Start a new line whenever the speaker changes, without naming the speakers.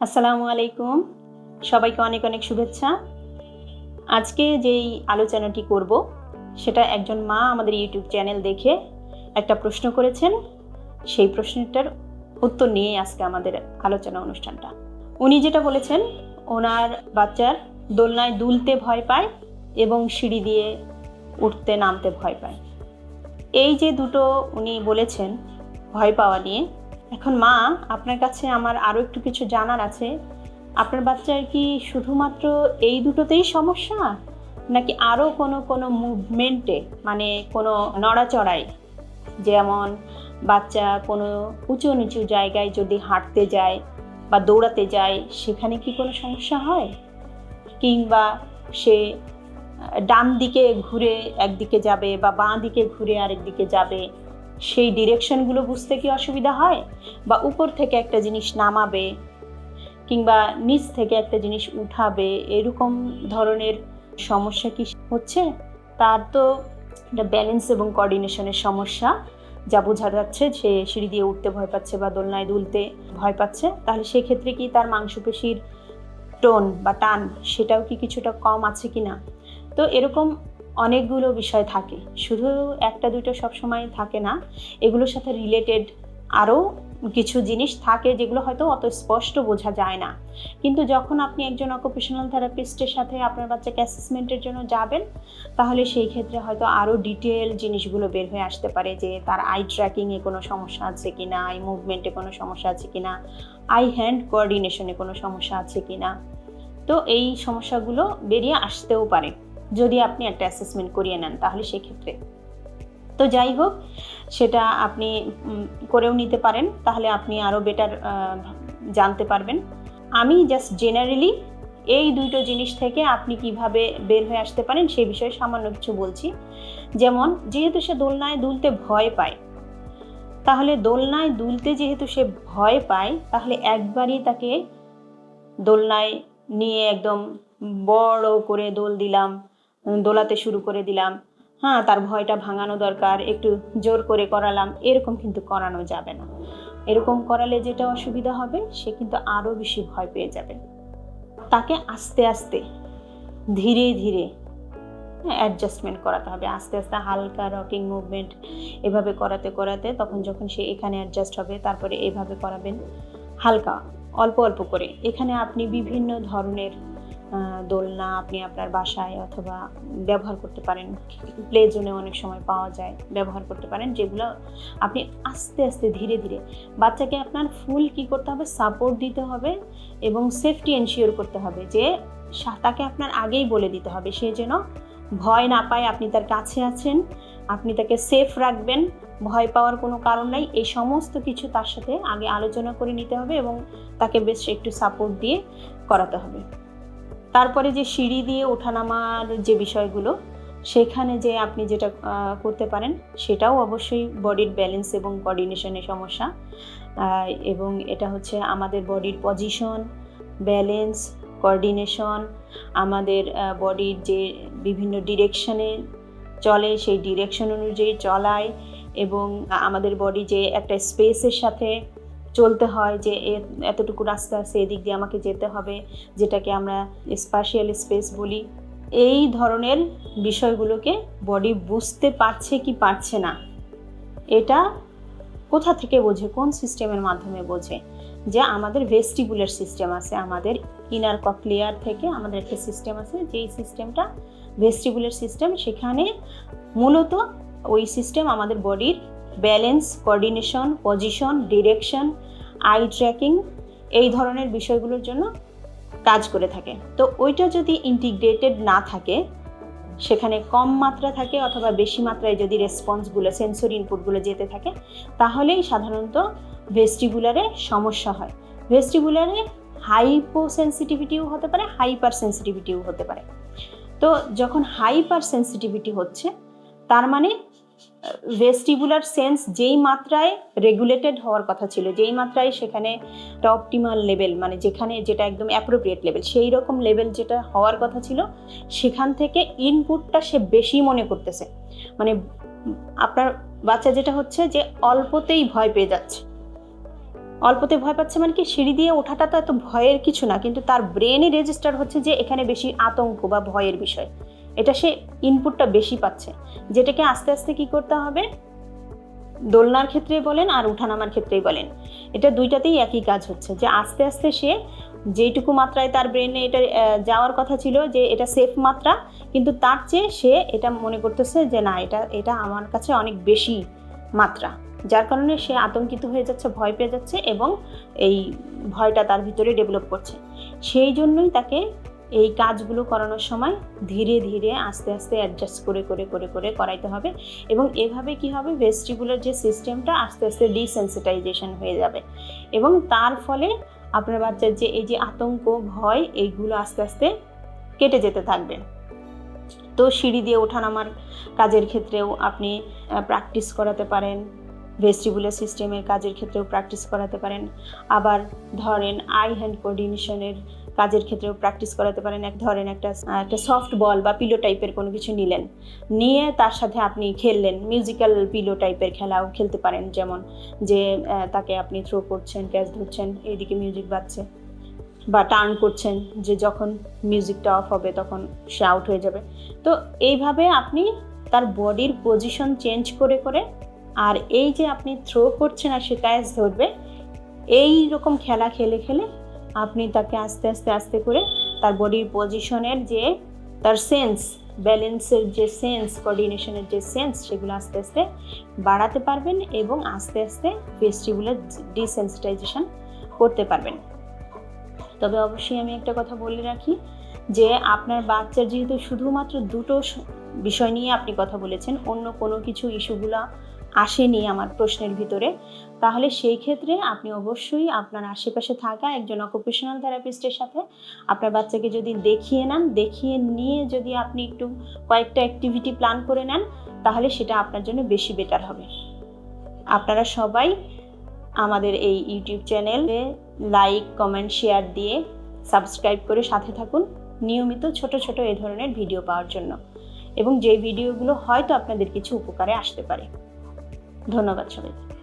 আসসালামু আলাইকুম। সবাইকে অনেক অনেক শুভেচ্ছা। আজকে যেই আলোচনাটি করব, সেটা একজন মা আমাদের ইউটিউব চ্যানেল দেখে একটা প্রশ্ন করেছেন। সেই প্রশ্নটার উত্তর নিয়ে আজকে আমাদের আলোচনা অনুষ্ঠানটা। উনি যেটা বলেছেন, ওনার বাচ্চার দোলনায় দুলতে ভয় পায় এবং সিঁড়ি দিয়ে উঠতে নামতে ভয় পায়। এই যে দুটো উনি বলেছেন ভয় পাওয়া নিয়ে এখন মা, আপনার কাছে আমার আরও একটু কিছু জানার আছে। আপনার বাচ্চার কি শুধুমাত্র এই দুটোতেই সমস্যা? নাকি আরও কোনো কোনো মুভমেন্টে মানে কোনো নড়াচড়ায়? যেমন বাচ্চা কোনো উঁচু নিচু জায়গায় যদি হাঁটতে যায় বা দৌড়াতে যায়, সেখানে কি কোনো সমস্যা হয়? কিংবা সে ডান দিকে ঘুরে একদিকে যাবে বা বাঁ দিকে ঘুরে আরেক দিকে যাবে সেই ডিরেকশনগুলো বুঝতে কি অসুবিধা হয়? বা উপর থেকে একটা জিনিস নামাবে, কিংবা নিচ থেকে একটা জিনিস উঠাবে, এরকম ধরনের সমস্যা কি হচ্ছে? তার তো একটা ব্যালেন্স এবং কোঅর্ডিনেশনের সমস্যা। যা বোঝা যাচ্ছে সে সিঁড়ি দিয়ে উঠতে ভয় পাচ্ছে বা দোলনায় দুলতে ভয় পাচ্ছে। তাহলে সেক্ষেত্রে কি তার মাংসপেশির টোন বা টান, সেটাও কি কিছুটা কম আছে কি না তো এরকম অনেকগুলো বিষয় থাকে। শুধু একটা, দুটো সবসময় থাকে না। এগুলোর সাথে রিলেটেড আরও কিছু জিনিস থাকে যেগুলো হয়তো অত স্পষ্ট বোঝা যায় না। কিন্তু যখন আপনি একজন অকুপেশনাল থেরাপিস্টের সাথে আপনার বাচ্চাকে অ্যাসেসমেন্টের জন্য যাবেন, তাহলে সেই ক্ষেত্রে হয়তো আরও ডিটেল জিনিসগুলো বের হয়ে আসতে পারে যে তার আই ট্র্যাকিংয়ে কোনো সমস্যা আছে কি না আই মুভমেন্টে কোনো সমস্যা আছে কি না আই হ্যান্ড কোঅর্ডিনেশনে কোনো সমস্যা আছে কি না তো এই সমস্যাগুলো বেরিয়ে আসতেও পারে। যদি আপনি একটা অ্যাসেসমেন্ট করিয়ে নেন, তাহলে সেক্ষেত্রে। তো যাই হোক, সেটা আপনি করেও নিতে পারেন, তাহলে আপনি আরও বেটার জানতে পারবেন। আমি জাস্ট জেনারেলি এই দুটো জিনিস থেকে আপনি কীভাবে বের হয়ে আসতে পারেন সে বিষয়ে সামান্য কিছু বলছি। যেমন, যেহেতু সে দোলনায় দুলতে ভয় পায়, তাহলে দোলনায় দুলতে যেহেতু সে ভয় পায়, তাহলে একবারই তাকে দোলনায় নিয়ে একদম বড় করে দোল দিলাম দোলাতে শুরু করে দিলাম। হ্যাঁ তার ভয়টা ভাঙানো দরকার, একটু জোর করে করালাম, এরকম কিন্তু করানো যাবে না। এরকম করালে যেটা অসুবিধা হবে, সে কিন্তু আরও বেশি ভয় পেয়ে যাবে। তাকে আস্তে আস্তে, ধীরে ধীরে অ্যাডজাস্টমেন্ট করাতে হবে। আস্তে আস্তে হালকা রকিং মুভমেন্ট এভাবে করাতে করাতে তখন যখন সে এখানে অ্যাডজাস্ট হবে, তারপরে এভাবে করাবেন। হালকা, অল্প অল্প করে। এখানে আপনি বিভিন্ন ধরনের দোলনা আপনি আপনার বাসায় অথবা ব্যবহার করতে পারেন। প্লে জোনে অনেক সময় পাওয়া যায়, ব্যবহার করতে পারেন, যেগুলো আপনি আস্তে আস্তে ধীরে ধীরে বাচ্চাকে আপনার ফুল কি করতে হবে? সাপোর্ট দিতে হবে এবং সেফটি এনশিওর করতে হবে যে তাকে আপনার আগেই বলে দিতে হবে। সে যেন ভয় না পায় আপনি তার কাছে আছেন, আপনি তাকে সেফ রাখবেন, ভয় পাওয়ার কোনো কারণ নাই। এই সমস্ত কিছু তার সাথে আগে আলোচনা করে নিতে হবে এবং তাকে বেশ একটু সাপোর্ট দিয়ে করাতে হবে। তারপরে যে সিঁড়ি দিয়ে ওঠানামার যে বিষয়গুলো, সেখানে যে আপনি যেটা করতে পারেন, সেটাও অবশ্যই বডির ব্যালেন্স এবং কোঅর্ডিনেশনের সমস্যা। এবং এটা হচ্ছে আমাদের বডির পজিশন ব্যালেন্স কোঅর্ডিনেশন আমাদের বডির যে বিভিন্ন ডিরেকশনে চলে, সেই ডিরেকশন অনুযায়ী চলায় এবং আমাদের বডি যে একটা স্পেসের সাথে চলতে হয় যে এতটুকু রাস্তা আছে এদিক দিয়ে আমাকে যেতে হবে, যেটাকে আমরা স্পাশিয়াল স্পেস বলি। এই ধরনের বিষয়গুলোকে বডি বুঝতে পারছে কি পারছে না, এটা কোথা থেকে বোঝে, কোন সিস্টেমের মাধ্যমে বোঝে? যে আমাদের ভেস্টিবুলার সিস্টেম আছে, আমাদের ইনার ককলিয়ার থেকে আমাদের একটা সিস্টেম আছে, যেই সিস্টেমটা ভেস্টিবুলার সিস্টেম সেখানে মূলত ওই সিস্টেম আমাদের বডির balance coordination position direction eye tracking এই ধরনের বিষয়গুলোর জন্য কাজ করে থাকে। তো ওইটা যদি ইন্টিগ্রেটেড না থাকে, সেখানে কম মাত্রা থাকে অথবা বেশি মাত্রায় যদি রেসপন্সগুলো সেন্সরি ইনপুটগুলো যেতে থাকে, তাহলেই সাধারণত ভেস্টিবুলারে সমস্যা হয়। ভেস্টিবুলারে হাইপো সেন্সিটিভিটিও হতে পারে হাইপার সেন্সিটিভিটিও হতে পারে। তো যখন হাইপার সেন্সিটিভিটি হচ্ছে, তার মানে ভেস্টিবুলার সেন্স যেই মাত্রায় রেগুলেটেড হওয়ার কথা ছিল, যেই মাত্রায় সেখানে একটা অপটিমাল লেভেল মানে যেখানে যেটা একদম অ্যাপ্রোপ্রিয়েট লেভেল সেই রকম লেভেল যেটা হওয়ার কথা ছিল, সেখান থেকে ইনপুটটা সে বেশি মনে করতেছে। মানে আপনার বাচ্চা যেটা হচ্ছে যে অল্পতেই ভয় পেয়ে যাচ্ছে। অল্পতে ভয় পাচ্ছে মানে কি, সিঁড়ি দিয়ে ওঠাটা তো এত ভয়ের কিছু না, কিন্তু তার ব্রেনে রেজিস্টার হচ্ছে যে এখানে বেশি আতঙ্ক বা ভয়ের বিষয়। এটা সে ইনপুটটা বেশি পাচ্ছে। যেটাকে আস্তে আস্তে কি করতে হবে? দোলনার ক্ষেত্রে বলেন আর উঠানামার ক্ষেত্রেই বলেন। এটা দুইটাতেই একই কাজ হচ্ছে, যে আস্তে আস্তে সে যেইটুকু মাত্রায় তার ব্রেনে এটা যাওয়ার কথা ছিল যে এটা সেফ মাত্রা, কিন্তু তার চেয়ে সে এটা মনে করতেছে যে না, এটা এটা আমার কাছে অনেক বেশি মাত্রা। যার কারণে সে আতঙ্কিত হয়ে যাচ্ছে, ভয় পেয়ে যাচ্ছে এবং এই ভয়টা তার ভিতরে ডেভেলপ করছে। সেই জন্যই তাকে এই কাজগুলো করানোর সময় ধীরে ধীরে আস্তে আস্তে অ্যাডজাস্ট করে করে করে করে করাইতে হবে এবং এভাবে কি হবে ভেস্টিবুলার যে সিস্টেমটা আস্তে আস্তে ডিসেন্সিটাইজেশন হয়ে যাবে এবং তার ফলে আপনার বাচ্চার যে এই যে আতঙ্ক, ভয় এইগুলো আস্তে আস্তে কেটে যেতে থাকবে। তো সিঁড়ি দিয়ে ওঠানামার কাজের ক্ষেত্রেও আপনি প্র্যাকটিস করাতে পারেন। ভেস্টিবুলার সিস্টেমের কাজের ক্ষেত্রেও প্র্যাকটিস করাতে পারেন। আবার ধরেন আই হ্যান্ড কোঅর্ডিনেশনের কাজের ক্ষেত্রেও প্র্যাকটিস করাতে পারেন। এক ধরেন, একটা একটা সফট বল বা পিলো টাইপের কোনো কিছু নিলেন। নিয়ে তার সাথে আপনি খেললেন। মিউজিক্যাল পিলো টাইপের খেলাও খেলতে পারেন। যেমন যে তাকে আপনি থ্রো করছেন ক্যাচ ধরছেন, এইদিকে মিউজিক বাজছে বা টার্ন করছেন, যে যখন মিউজিকটা অফ হবে তখন সে আউট হয়ে যাবে। তো এইভাবে আপনি তার বডির পজিশন চেঞ্জ করে করে আর এই যে আপনি থ্রো করছেন আর সে ক্যাচ ধরবে, এই রকম খেলা খেলে খেলে আপনি তাকে আস্তে আস্তে আস্তে করে তার বডির পজিশনের যে, তার সেন্স ব্যালেন্সের যে সেন্স কোঅর্ডিনেশনের যে সেন্স সেগুলো আস্তে আস্তে বাড়াতে পারবেন এবং আস্তে আস্তে ভেস্টিবুলার ডিসেন্সিটাইজেশন করতে পারবেন। তবে অবশ্যই আমি একটা কথা বলে রাখি যে আপনার বাচ্চার যেহেতু শুধুমাত্র দুটো বিষয় নিয়ে আপনি কথা বলেছেন, অন্য কোনো কিছু ইস্যুগুলো আসেনি আমার প্রশ্নের ভিতরে, তাহলে সেই ক্ষেত্রে আপনি অবশ্যই আপনার আশেপাশে থাকা একজন অকুপেশনাল থেরাপিস্টের সাথে আপনার বাচ্চাকে যদি দেখিয়ে নেন, দেখিয়ে নিয়ে যদি আপনি একটু কয়েকটা অ্যাক্টিভিটি প্ল্যান করে নেন, তাহলে সেটা আপনার জন্য বেশি বেটার হবে। আপনারা সবাই আমাদের এই ইউটিউব চ্যানেলে লাইক কমেন্ট শেয়ার দিয়ে সাবস্ক্রাইব করে সাথে থাকুন নিয়মিত ছোট ছোট এ ধরনের ভিডিও পাওয়ার জন্য। এবং যে ভিডিওগুলো হয়তো আপনাদের কিছু উপকারে আসতে পারে। ধন্যবাদ সবাইকে।